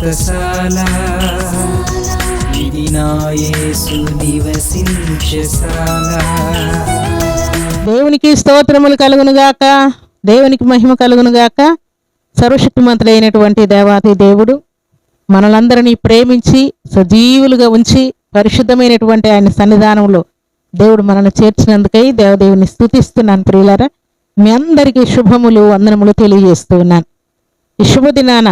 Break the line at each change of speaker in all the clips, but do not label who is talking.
వ్రతశాల ఇది నివసించశాల
దేవునికి స్తోత్రములు కలుగును గాక దేవునికి మహిమ కలుగును గాక సర్వశక్తిమంతుడైనటువంటి దేవాతి దేవుడు మనలందరినీ ప్రేమించి సజీవులుగా ఉంచి పరిశుద్ధమైనటువంటి ఆయన సన్నిధానంలో దేవుడు మనల్ని చేర్చినందుకై దేవదేవుని స్థుతిస్తున్నాను ప్రియులారా. మీ అందరికీ శుభములు వందనములు తెలియజేస్తూ ఉన్నాను. ఈ శుభదినాన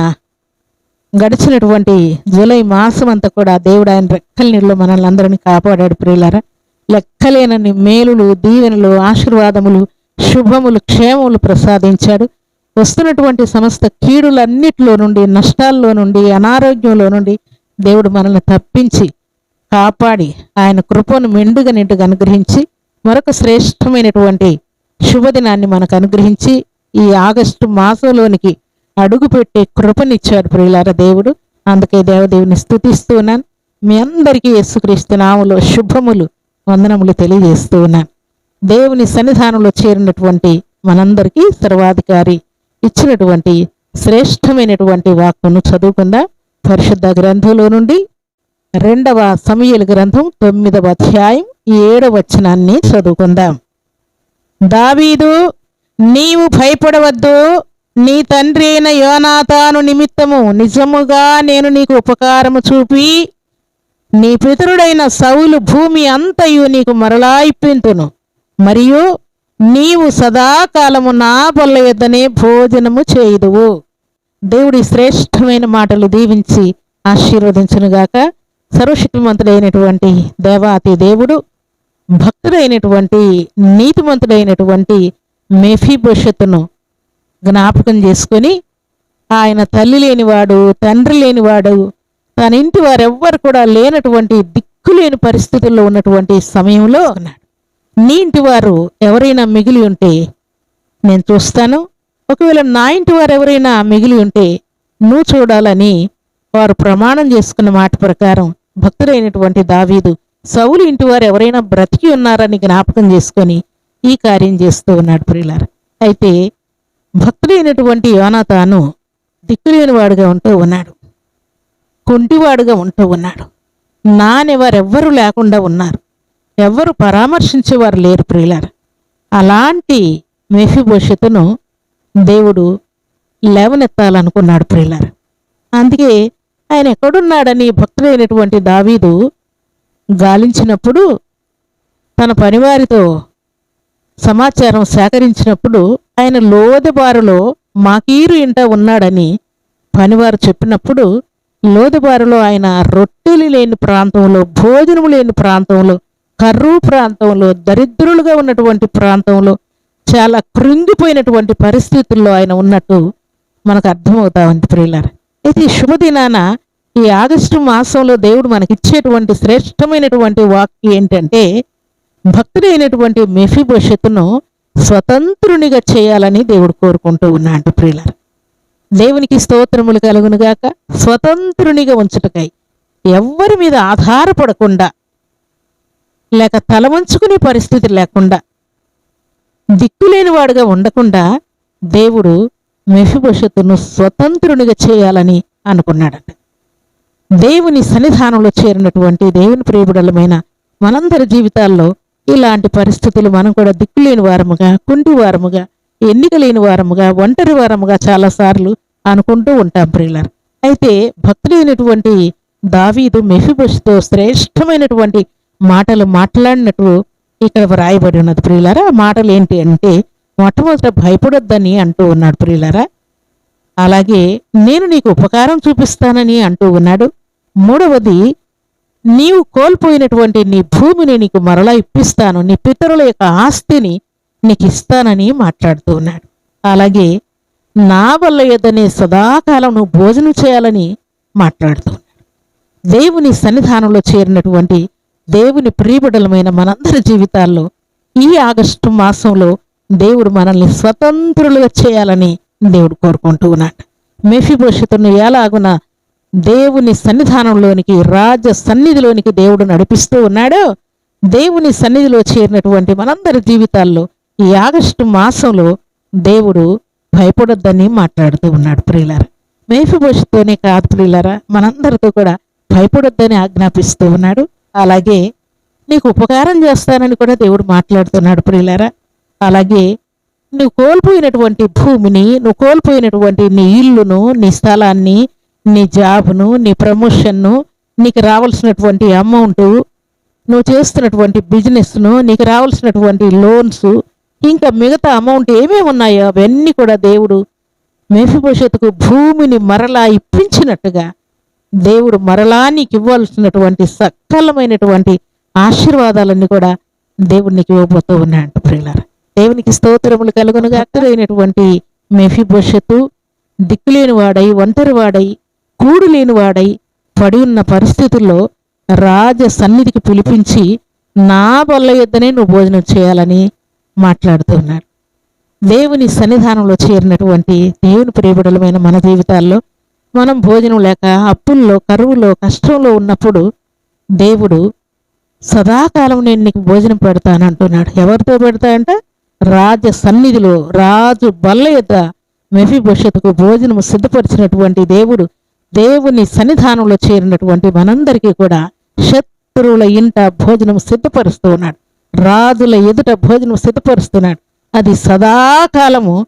గడిచినటువంటి జూలై మాసం అంతా కూడా దేవుడు ఆయన రెక్కల నీళ్ళు మనల్ని అందరినీ కాపాడాడు ప్రియులారా. లెక్కలేనన్ని మేలులు దీవెనలు ఆశీర్వాదములు శుభములు క్షేమములు ప్రసాదించాడు. వస్తున్నటువంటి సమస్త కీడులన్నిటిలో నుండి నష్టాల్లో నుండి అనారోగ్యంలో నుండి దేవుడు మనల్ని తప్పించి కాపాడి ఆయన కృపను మెండుగా నిండుగా అనుగ్రహించి మరొక శ్రేష్టమైనటువంటి శుభదినాన్ని మనకు అనుగ్రహించి ఈ ఆగస్టు మాసంలోనికి అడుగుపెట్టే కృపనిచ్చాడు ప్రియులార దేవుడు. అందుకే దేవదేవుని స్థుతిస్తూ ఉన్నాను. మీ అందరికీ యేసుక్రీస్తు శుభములు వందనములు తెలియజేస్తూ ఉన్నాను. దేవుని సన్నిధానంలో చేరినటువంటి మనందరికీ సర్వాధికారి ఇచ్చినటువంటి శ్రేష్టమైనటువంటి వాక్కును చదువుకుందా? పరిశుద్ధ గ్రంథంలో నుండి రెండవ సమయల గ్రంథం తొమ్మిదవ అధ్యాయం ఏడవ వచనాన్ని చదువుకుందాం. దావీదు నీవు భయపడవద్దు. నీ తండ్రి అయిన యోనాతాను నిమిత్తము నిజముగా నేను నీకు ఉపకారము చూపి నీ పితరుడైన సౌలు భూమి అంతయు నీకు మరలా ఇప్పింతును. మరియు నీవు సదాకాలము నా బల్ల యొద్దనే భోజనము చేయుదువు. దేవుడి శ్రేష్టమైన మాటలు దీవించి ఆశీర్వదించునుగాక. సర్వశక్తిమంతుడైనటువంటి దేవాతి దేవుడు భక్తుడైనటువంటి నీతిమంతుడైనటువంటి మెఫీభవిష్యత్తును జ్ఞాపకం చేసుకొని ఆయన తల్లి లేనివాడు తండ్రి లేనివాడు తన ఇంటి వారెవ్వరు కూడా లేనటువంటి దిక్కులేని పరిస్థితుల్లో ఉన్నటువంటి సమయంలో ఉన్నాడు నీ ఇంటి వారు ఎవరైనా మిగిలి ఉంటే నేను చూస్తాను. ఒకవేళ నా ఇంటి వారు ఎవరైనా మిగిలి ఉంటే నువ్వు చూడాలని వారు ప్రమాణం చేసుకున్న మాట ప్రకారం భక్తులైనటువంటి దావీదు సౌలు ఇంటి వారు ఎవరైనా బ్రతికి ఉన్నారని జ్ఞాపకం చేసుకొని ఈ కార్యం చేస్తూ ఉన్నాడు ప్రియులారు. అయితే భక్తుడైనటువంటి యోనాతాను దిక్కులేని వాడుగా ఉంటూ ఉన్నాడు. కుంటివాడుగా ఉంటూ ఉన్నాడు. నానెవరెవ్వరూ లేకుండా ఉన్నారు. ఎవ్వరు పరామర్శించేవారు లేరు ప్రియులారు. అలాంటి మెఫిభవిష్యత్తును దేవుడు లేవనెత్తాలనుకున్నాడు ప్రియులారు. అందుకే ఆయన ఎక్కడున్నాడని భక్తుడైనటువంటి దావీదు గాలించినప్పుడు తన పనివారితో సమాచారం సేకరించినప్పుడు ఆయన లోదెబారులో మాకీరు ఇంట ఉన్నాడని పనివారు చెప్పినప్పుడు లోదెబారులో ఆయన రొట్టెలు లేని ప్రాంతంలో భోజనము లేని ప్రాంతంలో కర్రు ప్రాంతంలో దరిద్రులుగా ఉన్నటువంటి ప్రాంతంలో చాలా కృంగిపోయినటువంటి పరిస్థితుల్లో ఆయన ఉన్నట్టు మనకు అర్థమవుతా ఉంది ప్రియులారు. అయితే శుభదినాన ఈ ఆగస్టు మాసంలో దేవుడు మనకిచ్చేటువంటి శ్రేష్టమైనటువంటి వాక్యం ఏంటంటే భక్తుడైనటువంటి మెఫిభవిష్యత్తును స్వతంత్రునిగా చేయాలని దేవుడు కోరుకుంటూ ఉన్నాడు ప్రియులారు. దేవునికి స్తోత్రములు కలుగునుగాక స్వతంత్రునిగా ఉంచుటకై ఎవ్వరి మీద ఆధారపడకుండా లేక తల వంచుకునే పరిస్థితి లేకుండా దిక్కులేని వాడుగా ఉండకుండా దేవుడు మెఫిభవిష్యత్తును స్వతంత్రునిగా చేయాలని అనుకున్నాడట. దేవుని సన్నిధానంలో చేరినటువంటి దేవుని ప్రియబుడలమైన మనందరి జీవితాల్లో ఇలాంటి పరిస్థితులు మనం కూడా దిక్కులేని వారముగా కుంటి వారముగా ఎన్నిక లేని వారముగా ఒంటరి వారముగా చాలాసార్లు అనుకుంటూ ఉంటాం ప్రియులర్. అయితే భక్తుడైనటువంటి దావీదు మెఫిబోష్తో శ్రేష్టమైనటువంటి మాటలు మాట్లాడినట్టు ఇక్కడ వ్రాయబడి ఉన్నది ప్రియులారా. మాటలు ఏంటి అంటే మొట్టమొదట భయపడొద్దని అంటూ ఉన్నాడు ప్రియులారా. అలాగే నేను నీకు ఉపకారం చూపిస్తానని అంటూ ఉన్నాడు. మూడవది నీవు కోల్పోయినటువంటి నీ భూమిని నీకు మరలా ఇప్పిస్తాను. నీ పితరుల యొక్క ఆస్తిని నీకు ఇస్తానని మాట్లాడుతూ ఉన్నాడు. అలాగే నా వల్ల ఏదనే సదాకాలం నువ్వు భోజనం చేయాలని మాట్లాడుతూ ఉన్నాడు. దేవుని సన్నిధానంలో చేరినటువంటి దేవుని ప్రియబిడలమైన మనందరి జీవితాల్లో ఈ ఆగస్టు మాసంలో దేవుడు మనల్ని స్వతంత్రులుగా చేయాలని దేవుడు కోరుకుంటూ ఉన్నాడు. మెఫిభవిష్యత్తును ఎలాగున దేవుని సన్నిధానంలోనికి రాజ సన్నిధిలోనికి దేవుడు నడిపిస్తూ ఉన్నాడో. దేవుని సన్నిధిలో చేరినటువంటి మనందరి జీవితాల్లో ఈ ఆగస్టు మాసంలో దేవుడు భయపడొద్దని మాట్లాడుతూ ఉన్నాడు ప్రియులార. మేఫిభవిష్యత్తోనే కాదు ప్రియులరా మనందరితో కూడా భయపడొద్దని ఆజ్ఞాపిస్తూ ఉన్నాడు. అలాగే నీకు ఉపకారం చేస్తానని కూడా దేవుడు మాట్లాడుతున్నాడు ప్రియులరా. అలాగే నువ్వు కోల్పోయినటువంటి భూమిని నువ్వు కోల్పోయినటువంటి నీ ఇల్లును నీ స్థలాన్ని నీ జాబ్ను నీ ప్రమోషన్ను నీకు రావాల్సినటువంటి అమౌంట్ నువ్వు చేస్తున్నటువంటి బిజినెస్ను నీకు రావాల్సినటువంటి లోన్స్ ఇంకా మిగతా అమౌంట్ ఏమేమి ఉన్నాయో అవన్నీ కూడా దేవుడు మేఫిభవిష్యత్తుకు భూమిని మరలా ఇప్పించినట్టుగా దేవుడు మరలా నీకు ఇవ్వాల్సినటువంటి సకలమైనటువంటి ఆశీర్వాదాలన్నీ కూడా దేవుడు నీకు ఇవ్వబోతూ ఉన్నాడు ప్రియులారు. దేవునికి స్తోత్రములు కలుగునుగా అక్కడైనటువంటి మెఫిభవిష్యత్తు దిక్కులేని వాడై ఒంటరి వాడై కూడు లేని వాడై పడి ఉన్న పరిస్థితుల్లో రాజ సన్నిధికి పిలిపించి నా బల్ల యొద్దనే నువ్వు భోజనం చేయాలని మాట్లాడుతున్నాడు దేవుని సన్నిధానంలో చేరినటువంటి దేవుని ప్రియబడలమైన మన జీవితాల్లో మనం భోజనం లేక అప్పుల్లో కరువులో కష్టంలో ఉన్నప్పుడు దేవుడు సదాకాలం నేను నీకు భోజనం పెడతాను అంటున్నాడు. ఎవరితో పెడతా అంటే రాజ సన్నిధిలో రాజు బల్ల యొద్ద మెఫిభవిష్యత్తుకు భోజనము సిద్ధపరిచినటువంటి దేవుడు దేవుని సన్నిధానంలో చేరినటువంటి మనందరికీ కూడా శత్రువుల ఇంట భోజనం సిద్ధపరుస్తూ ఉన్నాడు. రాజుల ఎదుట భోజనం సిద్ధపరుస్తున్నాడు. అది సదాకాలము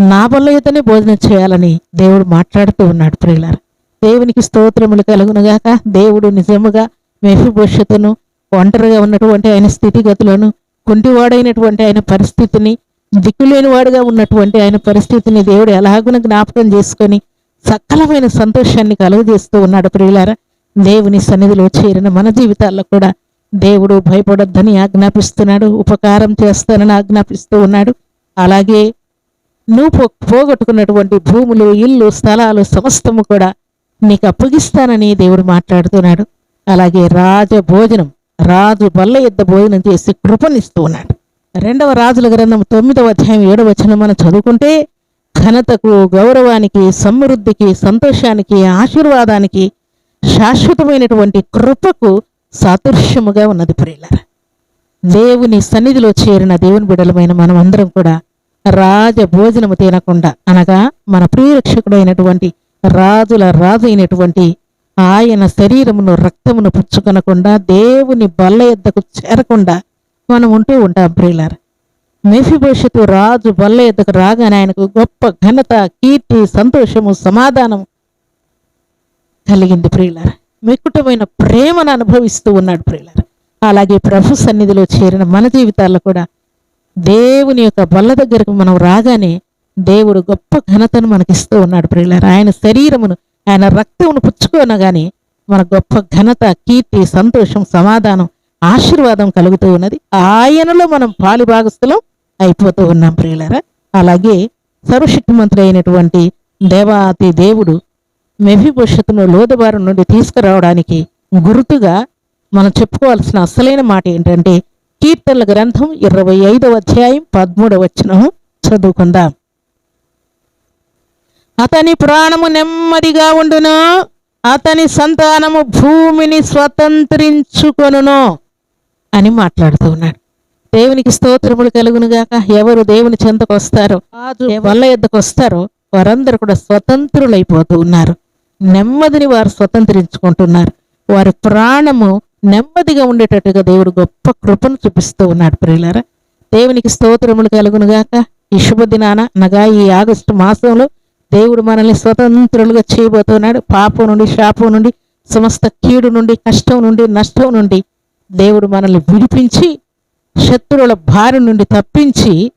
నా బల్ల భోజనం చేయాలని దేవుడు మాట్లాడుతూ ఉన్నాడు ప్రియులారు. దేవునికి స్తోత్రములు కలుగునుగాక దేవుడు నిజముగా మెఫిభవిష్యత్తును ఒంటరిగా ఉన్నటువంటి ఆయన స్థితిగతులను కుంటివాడైనటువంటి ఆయన పరిస్థితిని దిక్కులేని వాడుగా ఉన్నటువంటి ఆయన పరిస్థితిని దేవుడు ఎలాగున జ్ఞాపకం చేసుకొని సకలమైన సంతోషాన్ని కలుగజేస్తూ ఉన్నాడు ప్రియులారా. దేవుని సన్నిధిలో చేరిన మన జీవితాల్లో కూడా దేవుడు భయపడొద్దని ఆజ్ఞాపిస్తున్నాడు. ఉపకారం చేస్తానని ఆజ్ఞాపిస్తూ ఉన్నాడు. అలాగే నువ్వు పోగొట్టుకున్నటువంటి భూములు ఇల్లు స్థలాలు సమస్తము కూడా నీకు అప్పగిస్తానని దేవుడు మాట్లాడుతున్నాడు. అలాగే రాజ భోజనం రాజు బల్ల యుద్ధ భోజనం చేసి కృపనిస్తూ ఉన్నాడు. రెండవ రాజుల గ్రంథం తొమ్మిదవ అధ్యాయం ఏడవ వచనం మనం చదువుకుంటే ఘనతకు గౌరవానికి సమృద్ధికి సంతోషానికి ఆశీర్వాదానికి శాశ్వతమైనటువంటి కృపకు సాదృశ్యముగా ఉన్నది ప్రియులారా. దేవుని సన్నిధిలో చేరిన దేవుని బిడలమైన మనం అందరం కూడా రాజ భోజనము తినకుండా అనగా మన ప్రియరక్షకుడైనటువంటి రాజుల రాజు అయినటువంటి ఆయన శరీరమును రక్తమును పుచ్చుకొనకుండా దేవుని బల్ల ఎద్దకు చేరకుండా మనం ఉంటూ ఉంటాం ప్రియులారా. మెఫిభవిష్యత్తు రాజు బల్ల ఎద్దకు రాగానే ఆయనకు గొప్ప ఘనత కీర్తి సంతోషము సమాధానం కలిగింది ప్రియులార. మిక్కుటమైన ప్రేమను అనుభవిస్తూ ఉన్నాడు ప్రియులార. అలాగే ప్రభు సన్నిధిలో చేరిన మన జీవితాల్లో కూడా దేవుని యొక్క బల్ల దగ్గరకు మనం రాగానే దేవుడు గొప్ప ఘనతను మనకిస్తూ ఉన్నాడు ప్రియులార. ఆయన శరీరమును ఆయన రక్తమును పుచ్చుకోనగానే మన గొప్ప ఘనత కీర్తి సంతోషం సమాధానం ఆశీర్వాదం కలుగుతూ ఉన్నది. ఆయనలో మనం పాలిభాగస్థులం అయిపోతూ ఉన్నాం ప్రియులరా. అలాగే సర్వశక్తిమంతుడు అయినటువంటి దేవాతి దేవుడు మెఫిభవిష్యత్తును లోదబారు నుండి తీసుకురావడానికి గుర్తుగా మనం చెప్పుకోవాల్సిన అసలైన మాట ఏంటంటే కీర్తనల గ్రంథం ఇరవై ఐదవ అధ్యాయం పదమూడవ వచనం చదువుకుందాం. అతని ప్రాణము నెమ్మదిగా ఉండును అతని సంతానము భూమిని స్వతంత్రించుకొనును. అని మాట్లాడుతూ ఉన్నాడు. దేవునికి స్తోత్రములు కలుగునుగాక. ఎవరు దేవుని చెంతకు వస్తారో రాజు. వల్ల ఎద్దకు వస్తారో వారందరూ కూడా స్వతంత్రులైపోతూ ఉన్నారు. నెమ్మదిని వారు స్వతంత్రించుకుంటున్నారు. వారి ప్రాణము నెమ్మదిగా ఉండేటట్టుగా దేవుడు గొప్ప కృపను చూపిస్తూ ఉన్నాడు ప్రియులారా. దేవునికి స్తోత్రములు కలుగునుగాక. ఈ శుభదినాన అనగా ఈ ఆగస్టు మాసంలో దేవుడు మనల్ని స్వతంత్రులుగా చేయబోతున్నాడు. పాపం నుండి శాపం నుండి సమస్త కీడు నుండి కష్టం నుండి నష్టం నుండి దేవుడు మనల్ని విడిపించి శత్రువుల బారి నుండి తప్పించి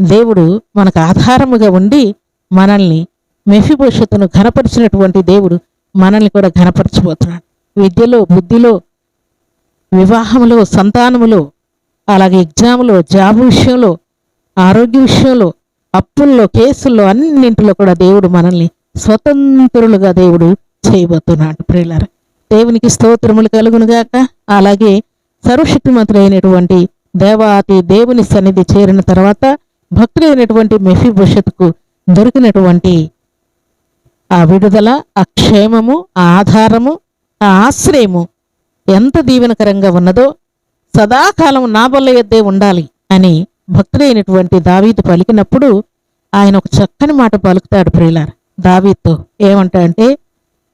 దేవుడు మనకు ఆధారముగా ఉండి మనల్ని మెఫిభవిష్యత్తును ఘనపరిచినటువంటి దేవుడు మనల్ని కూడా ఘనపరచబోతున్నాడు. విద్యలో బుద్ధిలో వివాహంలో సంతానములో అలాగే ఎగ్జామ్లో జాబ్ విషయంలో ఆరోగ్య విషయంలో అప్పుల్లో కేసుల్లో అన్నింటిలో కూడా దేవుడు మనల్ని స్వతంత్రులుగా దేవుడు చేయబోతున్నాడు ప్రియులారా. దేవునికి స్తోత్రములు కలుగునుగాక అలాగే సర్వశక్తిమంతుడైనటువంటి దేవాతి దేవుని సన్నిధి చేరిన తర్వాత భక్తుడైనటువంటి మెఫిభవిష్యత్తుకు దొరికినటువంటి ఆ విడుదల ఆ క్షేమము ఆ ఆధారము ఆ ఆశ్రయము ఎంత దీవెనకరంగా ఉన్నదో సదాకాలం నా బల్ల ఎద్దే ఉండాలి అని భక్తుడైనటువంటి దావీదు పలికినప్పుడు ఆయన ఒక చక్కని మాట పలుకుతాడు ప్రియులారు. దావీతో ఏమంటా అంటే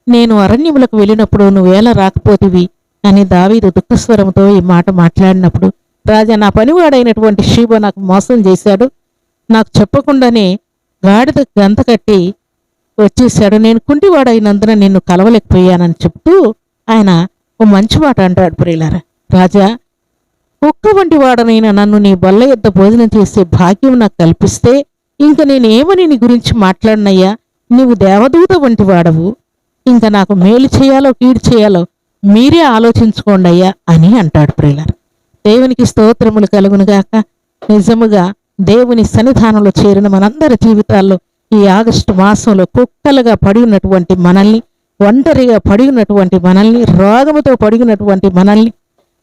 నేను అరణ్యములకు వెళ్ళినప్పుడు నువ్వేలా రాకపోతివి అని దావీదు దుఃఖస్వరంతో ఈ మాట మాట్లాడినప్పుడు రాజా నా పనివాడైనటువంటి షీబ నాకు మోసం చేశాడు. నాకు చెప్పకుండానే గాడిద గంత కట్టి వచ్చేసాడు నేను కుంటివాడైనందున నిన్ను కలవలేకపోయానని చెప్తూ ఆయన ఓ మంచి మాట అంటాడు ప్రియులారా. రాజా కుక్క వంటి వాడనైనా నన్ను నీ బల్ల యొద్ద భోజనం చేసే భాగ్యం నాకు కల్పిస్తే ఇంక నేను నీ గురించి మాట్లాడినయ్యా? నీవు దేవదూత వంటి వాడవు. ఇంకా నాకు మేలు చేయాలో కీడు చేయాలో మీరే ఆలోచించుకోండి అయ్యా అని అంటాడు ప్రియులారా. దేవునికి స్తోత్రములు కలుగునుగాక నిజముగా దేవుని సన్నిధానంలో చేరిన మనందరి జీవితాల్లో ఈ ఆగస్టు మాసంలో కుక్కలుగా పడి ఉన్నటువంటి మనల్ని ఒంటరిగా పడి ఉన్నటువంటి మనల్ని రోగముతో పడి ఉన్నటువంటి మనల్ని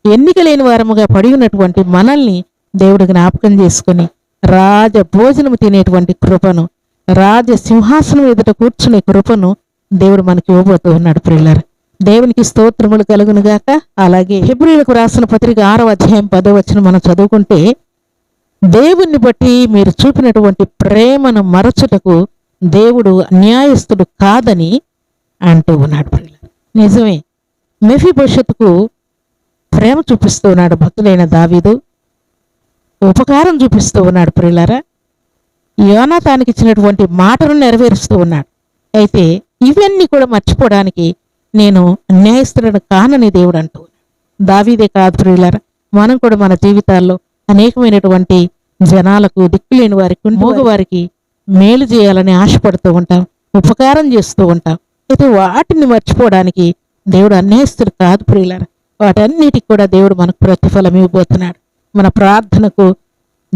ఎన్నిక లేని వారముగా పడి ఉన్నటువంటి మనల్ని దేవుడు జ్ఞాపకం చేసుకుని రాజ భోజనము తినేటువంటి కృపను రాజ సింహాసనం ఎదుట కూర్చునే కృపను దేవుడు మనకి ఇవ్వబోతూ ఉన్నాడు ప్రిల్లర్ దేవునికి స్తోత్రములు కలుగునుగాక అలాగే హిబ్రిలకు రాసిన పత్రిక ఆరవ అధ్యాయం పదో వచ్చిన మనం చదువుకుంటే దేవుణ్ణి బట్టి మీరు చూపినటువంటి ప్రేమను మరచుటకు దేవుడు అన్యాయస్తుడు కాదని అంటూ ఉన్నాడు ప్రిల్లర్ నిజమే మెఫీ భవిష్యత్తుకు ప్రేమ చూపిస్తూ ఉన్నాడు భక్తులైన దావీదు. ఉపకారం చూపిస్తూ ఉన్నాడు ప్రియులారా. యోనాతానికి ఇచ్చినటువంటి మాటను నెరవేరుస్తూ ఉన్నాడు. అయితే ఇవన్నీ కూడా మర్చిపోవడానికి నేను అన్యాయస్తులను కానని దేవుడు అంటూ దావీదే కాదు ప్రియులారా మనం కూడా మన జీవితాల్లో అనేకమైనటువంటి జనాలకు దిక్కులేని వారికి మోగవారికి మేలు చేయాలని ఆశపడుతూ ఉంటాం ఉపకారం చేస్తూ ఉంటాం. అయితే వాటిని మర్చిపోవడానికి దేవుడు అన్యాయస్తుడు కాదు ప్రియులారా. వాటన్నిటికి కూడా దేవుడు మనకు ప్రతిఫలం ఇవ్వబోతున్నాడు. మన ప్రార్థనకు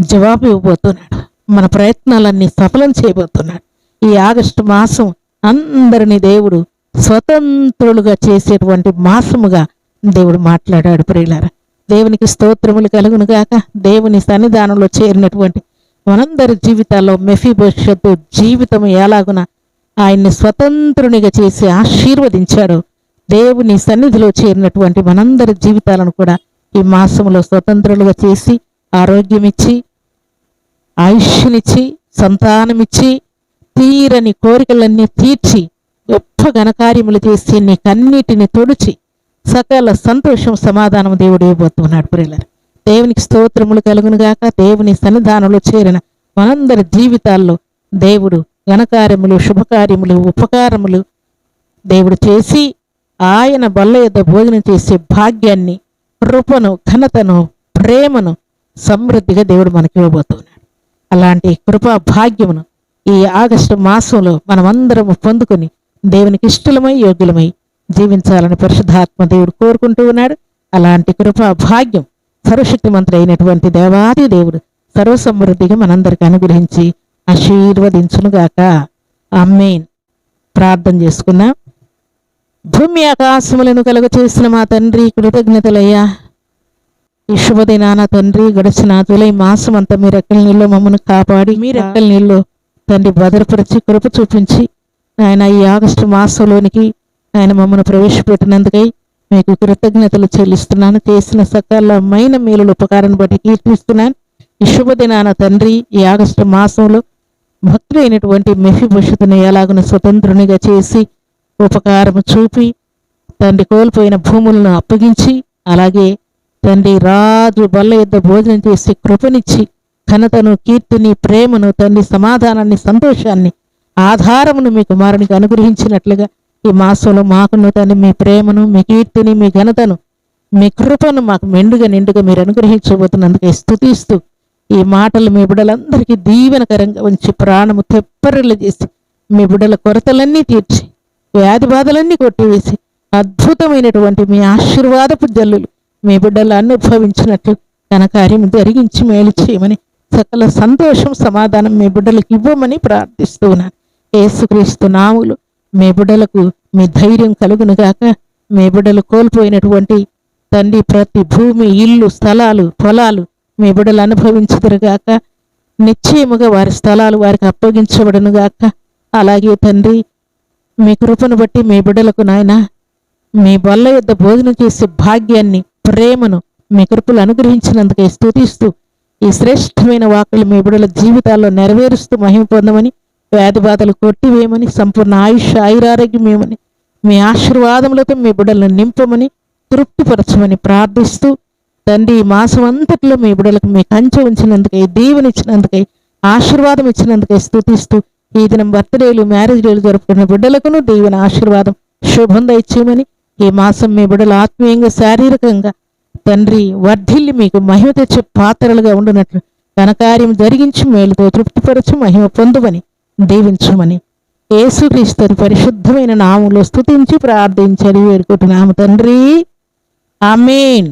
జవాబు ఇవ్వబోతున్నాడు. మన ప్రయత్నాలన్నీ సఫలం చేయబోతున్నాడు. ఈ ఆగస్టు మాసం అందరినీ దేవుడు స్వతంత్రులుగా చేసేటువంటి మాసముగా దేవుడు మాట్లాడాడు ప్రియులారా. దేవునికి స్తోత్రములు కలుగునుగాక దేవుని సన్నిధానంలో చేరినటువంటి మనందరి జీవితాల్లో మెఫీ భవిష్యత్తు జీవితం ఎలాగున ఆయన్ని స్వతంత్రునిగా చేసి ఆశీర్వదించాడు. దేవుని సన్నిధిలో చేరినటువంటి మనందరి జీవితాలను కూడా ఈ మాసంలో స్వతంత్రులుగా చేసి ఆరోగ్యమిచ్చి ఆయుష్నిచ్చి సంతానమిచ్చి తీరని కోరికలన్నీ తీర్చి గొప్ప ఘనకార్యములు చేసి నీ కన్నీటిని తొడిచి సకల సంతోషం సమాధానం దేవుడు ఇవ్వబోతున్నాడు ప్రియులారు. దేవునికి స్తోత్రములు కలుగునుగాక దేవుని సన్నిధానంలో చేరిన మనందరి జీవితాల్లో దేవుడు ఘనకార్యములు శుభకార్యములు ఉపకారములు దేవుడు చేసి ఆయన బల్ల యొద్ద భోజనం చేసే భాగ్యాన్ని కృపను ఘనతను ప్రేమను సమృద్ధిగా దేవుడు మనకి ఇవ్వబోతున్నాడు. అలాంటి కృపా భాగ్యమును ఈ ఆగస్టు మాసంలో మనమందరము పొందుకుని దేవునికి ఇష్టలమై యోగ్యులమై జీవించాలని పరిశుద్ధాత్మ దేవుడు కోరుకుంటూ ఉన్నాడు. అలాంటి కృపా భాగ్యం సర్వశక్తిమంతుడు అయినటువంటి దేవాది దేవుడు సర్వసమృద్ధిగా మనందరికి అనుగ్రహించి ఆశీర్వదించునుగాక. అమ్మేన్ ప్రార్థన చేసుకున్నాం భూమి ఆకాశములను కలుగ చేసిన మా తండ్రి కృతజ్ఞతలయ్యా. ఈ శుభదినాన తండ్రి గడిచిన జూలై మాసం అంతా మీ రెక్కల నీళ్ళు మమ్మల్ని కాపాడి మీ రెక్కల నీళ్ళు తండ్రి భద్రపరిచి కృప చూపించి ఆయన ఈ ఆగస్టు మాసంలోనికి ఆయన మమ్మల్ని ప్రవేశపెట్టినందుకై మీకు కృతజ్ఞతలు చెల్లిస్తున్నాను. చేసిన సకాలమైన మేలుల ఉపకారాన్ని బట్టి కీర్తిస్తున్నాను. ఈ శుభదినాన తండ్రి ఈ ఆగస్టు మాసంలో భక్తులైనటువంటి మెఫి భవిష్యత్తును ఎలాగున స్వతంత్రునిగా చేసి ఉపకారం చూపి తండ్రి కోల్పోయిన భూములను అప్పగించి అలాగే తండ్రి రాజు బల్ల యుద్ధ భోజనం చేసి కృపనిచ్చి ఘనతను కీర్తిని ప్రేమను తండ్రి సమాధానాన్ని సంతోషాన్ని ఆధారమును మీ కుమారునికి అనుగ్రహించినట్లుగా ఈ మాసంలో మాకును తండ్రి మీ ప్రేమను మీ కీర్తిని మీ ఘనతను మీ కృపను మాకు మెండుగా నిండుగా మీరు అనుగ్రహించబోతున్నందుకే స్థుతిస్తూ ఈ మాటలు మీ బిడ్డలందరికీ దీవెనకరంగా ఉంచి ప్రాణము తెప్పరిల్లు చేసి మీ బిడ్డల కొరతలన్నీ తీర్చి వ్యాధి బాధలన్నీ కొట్టివేసి అద్భుతమైనటువంటి మీ ఆశీర్వాదపు జల్లులు మీ బిడ్డలు అనుభవించినట్లు తన కార్యం జరిగించి మేలు చేయమని సకల సంతోషం సమాధానం మీ బిడ్డలకు ఇవ్వమని ప్రార్థిస్తూ ఉన్నాను. యేసుక్రీస్తు నాములు మీ బిడ్డలకు మీ ధైర్యం కలుగునుగాక మీ బిడ్డలు కోల్పోయినటువంటి తండ్రి ప్రతి భూమి ఇల్లు స్థలాలు పొలాలు మీ బిడ్డలు అనుభవించుదురుగాక నిశ్చయముగా వారి స్థలాలు వారికి అప్పగించబడునుగాక అలాగే తండ్రి మీ కృపను బట్టి మీ బిడ్డలకు నాయన మీ బల్ల యొద్ద భోజనం చేసే భాగ్యాన్ని ప్రేమను మీ కృపలు అనుగ్రహించినందుకే స్థుతిస్తూ ఈ శ్రేష్టమైన వాకులు మీ బిడ్డల జీవితాల్లో నెరవేరుస్తూ మహిమ పొందమని వ్యాధి బాధలు కొట్టివేయమని సంపూర్ణ ఆయుష్ ఆయురారోగ్యమేమని మీ ఆశీర్వాదములతో మీ బిడ్డలను నింపమని తృప్తిపరచమని ప్రార్థిస్తూ తండ్రి ఈ మాసం అంతట్లో మీ బిడ్డలకు మీ కంచె ఉంచినందుకై దీవెనిచ్చినందుకై ఆశీర్వాదం ఇచ్చినందుకై స్థుతిస్తూ ఈ దినం బర్త్డేలు మ్యారేజ్ డేలు జరుపుకున్న బిడ్డలకును దీవెన ఆశీర్వాదం శుభం దయచేయమని ఈ మాసం మీ బిడ్డలు ఆత్మీయంగా శారీరకంగా తండ్రి వర్ధిల్లి మీకు మహిమ తెచ్చే పాత్రలుగా ఉండునట్లు ఘనకార్యం జరిగించి మేలుతో తృప్తిపరచు మహిమ పొందుమని దీవించమని. యేసుక్రీస్తు పరిశుద్ధమైన నామంలో స్తుతించి ప్రార్థించని వేడుకుంటున్నాము తండ్రి. అమీన్